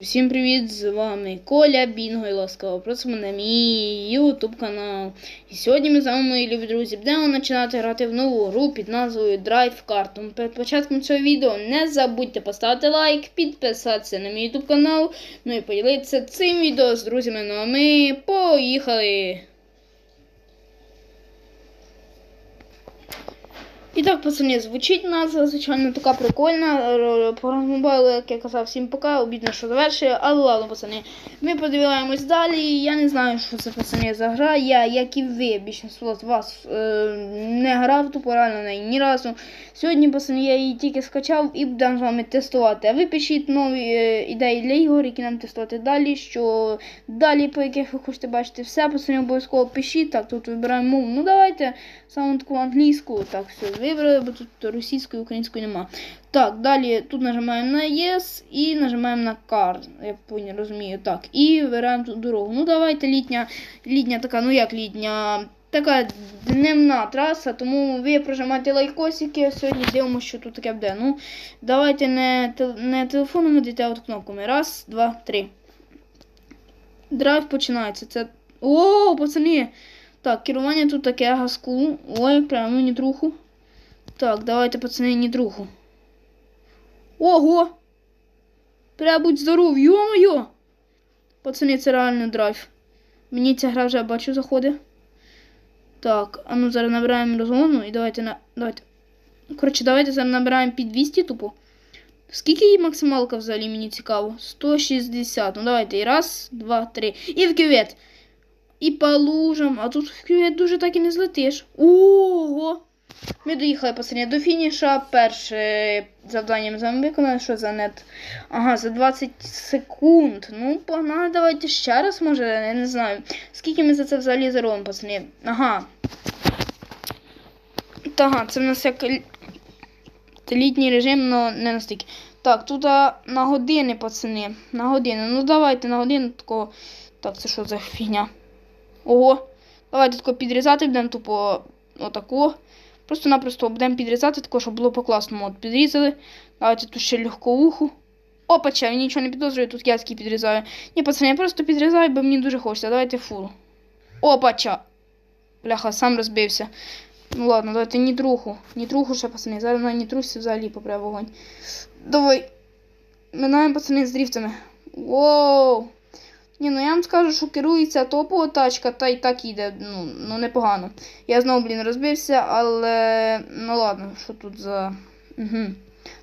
Всім привіт! З вами Коля Бінго і ласкаво просимо на мій ютуб канал. І сьогодні ми з вами, мої любі друзі, будемо починати грати в нову гру під назвою Drive Kart. Перед початком цього відео не забудьте поставити лайк, підписатися на мій ютуб канал, ну і поділитися цим відео з друзями. Ну а ми поїхали! І так, пацани, звучить назва, звичайно, така прикольна. Програмували, як я казав, всім пока, обідно, що завершує. Але ладно, пацани, ми подивляємось далі. Я не знаю, що це пацани за гра. Я, як і ви, більшість з вас е, не грав тупо реально неї ні разу. Сьогодні, пацани, я її тільки скачав і будемо з вами тестувати. А ви пишіть нові е, ідеї для ігор, які нам тестувати далі. Що далі, по яких ви хочете бачити все, пацани, обов'язково пишіть. Так, тут вибираємо мову. Ну давайте саме таку англійську. Так, все вибрали, бо тут російської, української нема. Так, далі тут нажимаємо на Yes і нажимаємо на Car. Я понял, розумію. Так, і вибираємо тут дорогу. Ну давайте літня, літня така, ну як літня. Така дневна траса, тому ви прожимаєте лайкосики. Сьогодні дивимося, що тут таке буде. Ну, давайте не, не телефоном а от кнопками. Раз, два, три. Драйв починається. Це. О, пацани! Так, керування тут таке газку. Ой, прямо нітруху. Так, давайте, пацани, нітруху. Ого! Треба будь здоров, йо-моє! Пацани, це реально драйв. Мені ця гра вже бачу заходить. Так, а ну зараз набираємо розгону і давайте на. Давайте. Коротше, давайте зараз набираємо під 200 тупо. Скільки її максималка взагалі мені цікаво? 160. Ну давайте. І раз, два, три. І в кювет. І по лужам. А тут в кювет дуже так і не злетиш. Ого! Ми доїхали пацани до фініша. Перше завдання ми з вами виконали. Що за нет? Ага, за 20 секунд. Ну, погнали, давайте ще раз, може, я не знаю. Скільки ми за це взагалі заробимо, пацани? Ага. Ага, це в нас як літній режим, але не настільки. Так, тут на години, пацани. На години. Ну давайте на годину такого. Так, це що за фігня? Ого. Давайте тако підрізати будемо тупо отако. Просто-напросто будемо підрізати, тако, щоб було по класному. От підрізали. Давайте тут ще легковуху. Опача, він нічого не підозрює, тут я підрізаю. Ні, пацани, я просто підрізаю, бо мені дуже хочеться. Давайте фул. Опача. Бляха, сам розбився. Ну ладно, давайте нітруху. Нітруху ще, пацани. Зараз на нітрусі взагалі попре вогонь. Давай. Минаємо, пацани, з дріфтами. Воу. Ні, ну я вам скажу, що керується топова тачка, та й так їде, ну, ну непогано. Я знову, блін, розбився, але. Ну ладно, що тут за. Угу.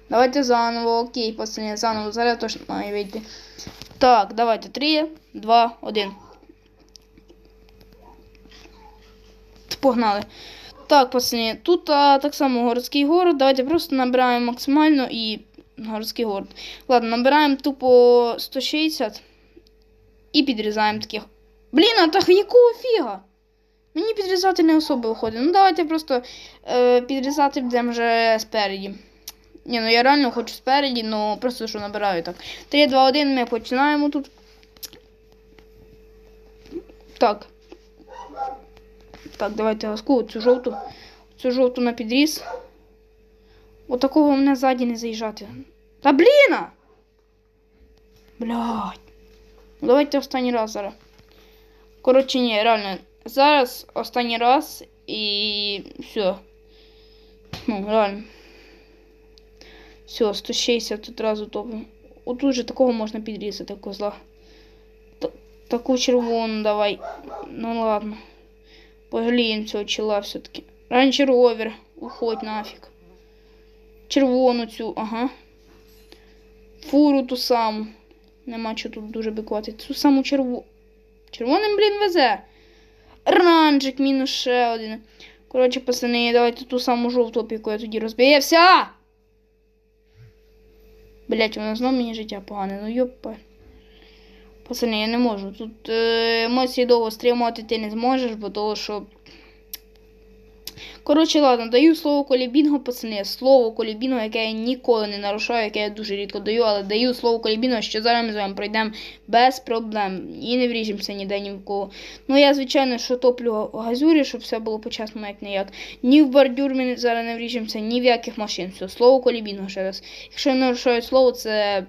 Давайте заново, окей, пацани, заново, зараз точно має вийти. Так, давайте. 3, 2, 1. Погнали. Так, пацани, тут а, так само городський город. Давайте просто набираємо максимально і городський город. Ладно, набираємо тупо 160 і підрізаємо таких. Блін, а так якого фіга? Мені підрізати не особо виходить. Ну давайте просто е, підрізати будемо вже спереді. Ні, ну я реально хочу спереді, ну просто що набираю так. 3, 2, 1, ми починаємо тут. Так. Так, давайте газку, цю жовту. Цю жовту на підріз. Отакого мене ззаді не заїжджати. Та бліна! Блядь. Ну, Давайте останній раз зараз. Коротше, ні, реально. Зараз останній раз і все. Ну, реально. Все, 160 тут разу топимо. Отут же такого можна підрізати козла. Т- таку червону давай. Ну ладно. Пожаліємо цього чола все-таки. Ранчер ровер. Уходь нафіг. Червону цю, ага. Фуру ту саму. Нема що тут дуже бикувати. Цю саму червону. Червоним, блін, везе. Ранчик мінус ще один. Коротше, пацани, давайте ту саму жовту опіку я тоді розбився. Блять, вона знов мені життя погане, ну йопа. Пацани, я не можу. Тут е, емоції довго стримувати ти не зможеш, бо того, що. Коротше, ладно, даю слово колібінго, пацани. Слово колібінго, яке я ніколи не нарушаю, яке я дуже рідко даю, але даю слово колібінго, що зараз ми з вами пройдемо без проблем. І не вріжемося ніде ні в кого. Ну я, звичайно, що топлю газюрі, щоб все було по-чесному, як не як. Ні в бордюр ми зараз не вріжемося, ні в яких машин. Все, слово колібінго ще раз. Якщо я нарушаю слово, це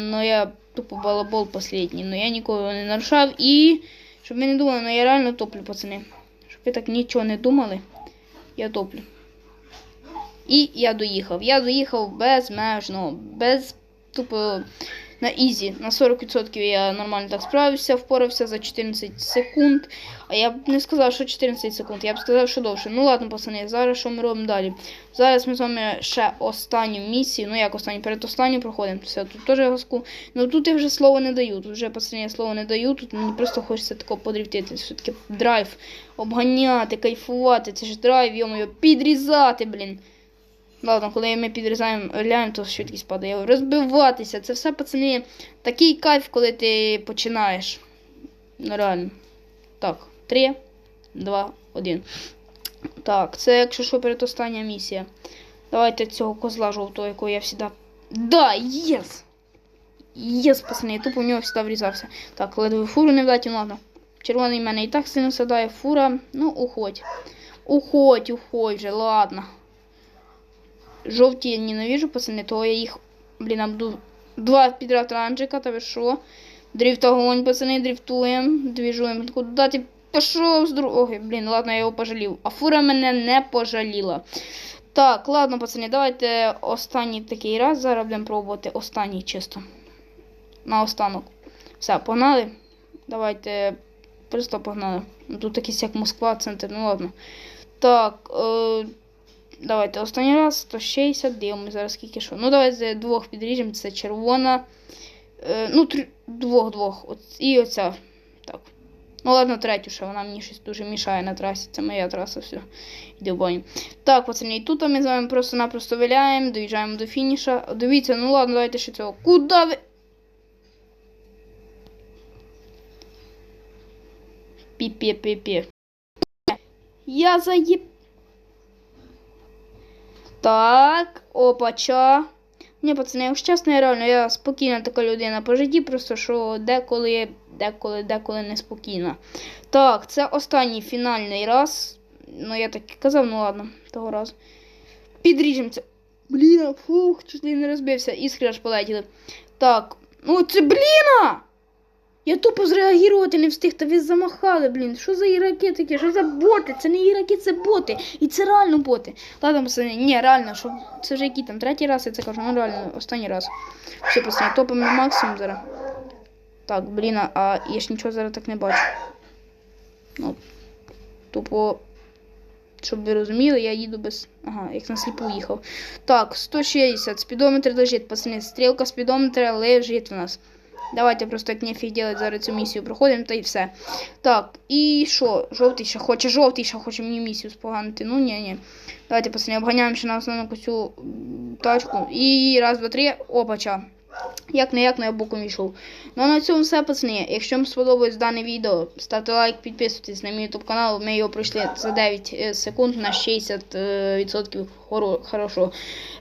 ну я тупо балабол последній. Ну я нікого не нарушав. І щоб ви не думали, ну я реально топлю, пацани. Щоб ви так нічого не думали, я топлю. І я доїхав. Я доїхав безмежно, без тупо на ізі. На 40% я нормально так справився, впорався за 14 секунд. А я б не сказав, що 14 секунд, я б сказав, що довше. Ну ладно, пацани, зараз що ми робимо далі? Зараз ми з вами ще останню місію, ну як останню, передостанню проходимо. Все, тут теж газку. Ну тут я вже слово не даю. Тут вже пацани я слово не даю. Тут мені просто хочеться тако подрифтити. Все-таки драйв, обганяти, кайфувати. Це ж драйв, йому підрізати, блін. Ладно, коли ми підрізаємо ляємо, то швидкість падає. Розбиватися. Це все, пацани, такий кайф, коли ти починаєш. Ну, реально. Так, 3, 2, 1. Так, це якщо що передостання місія. Давайте цього козла жовтого, якого я завжди. Да, єс! Єс, пацани, я тупо в нього завжди врізався. Так, ледве фуру не вдать, ну ладно. Червоний в мене і так сильно садає. Фура. Ну, уходь. Уходь, уходь вже, ладно. Жовті я ненавижу, пацани, то я їх, блін, обду... Два підряд ранчика, та ви що? Дрифт огонь, пацани, дрифтуємо, двіжуємо. Куди ти пішов з дороги? Блін, ладно, я його пожалів. А фура мене не пожаліла. Так, ладно, пацани, давайте останній такий раз. Зараз будемо пробувати останній чисто. На останок. Все, погнали. Давайте. Просто погнали. Тут якийсь як Москва, центр, ну ладно. Так. Е... Давайте останній раз 160, дивимося зараз скільки що. Ну, давайте двох підріжемо. Це червона. Е, ну, двох, двох. І оця. Так. Ну, ладно, третю ще, вона мені щось дуже мішає на трасі. Це моя траса, все. Йди в баню. Так, пацани, і тут ми з вами просто-напросто виляємо, доїжджаємо до фініша. Дивіться, ну ладно, давайте ще цього. Куда ви. Пі-пі-пі-пі. Я заїб. Так, опача. Ні, пацани, якщо чесно, реально, я спокійна така людина по житті, просто що деколи, деколи, деколи неспокійна. Так, це останній фінальний раз. Ну, я так і казав, ну ладно, того разу. Підріжемо це. Блін, фух, чуть не розбився. Іскри аж полетіли. Так, ну це бліна! Я тупо зреагувати не встиг, та ви замахали, блін. Що за іраки такі? Що за боти? Це не іраки, це боти. І це реально боти. Ладно, пацани, ні, реально, що це вже який там третій раз я це кажу, ну реально, останній раз. Все, пацани, топимо максимум зараз. Так, блін, а я ж нічого зараз так не бачу. Ну, тупо, щоб ви розуміли, я їду без. Ага, як на сліпу їхав. Так, 160, спідометр лежить, пацани, стрілка спідометра лежить в нас. Давайте просто як делать зараз цю місію проходимо, та й все. Так, і що? Жовтий ще хоче, жовтий ще хоче мені місію споганити. Ну ні, ні. Давайте, пацани, обганяємо ще на основну цю тачку. І раз, два, три, опача. Як не як на я боком йшов. Ну а на цьому все, пацани. Якщо вам сподобалось дане відео, ставте лайк, підписуйтесь на мій YouTube канал. Ми його пройшли за 9 е, секунд на 60% е, хоро- хорошо.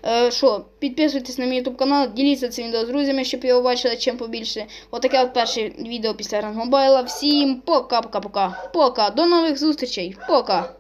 Е, підписуйтесь на мій YouTube канал, діліться цим відео з друзями, щоб його бачили чим побільше. Отаке от перше відео після Рангмобайла. Всім пока-пока-пока. Пока. До нових зустрічей. Пока.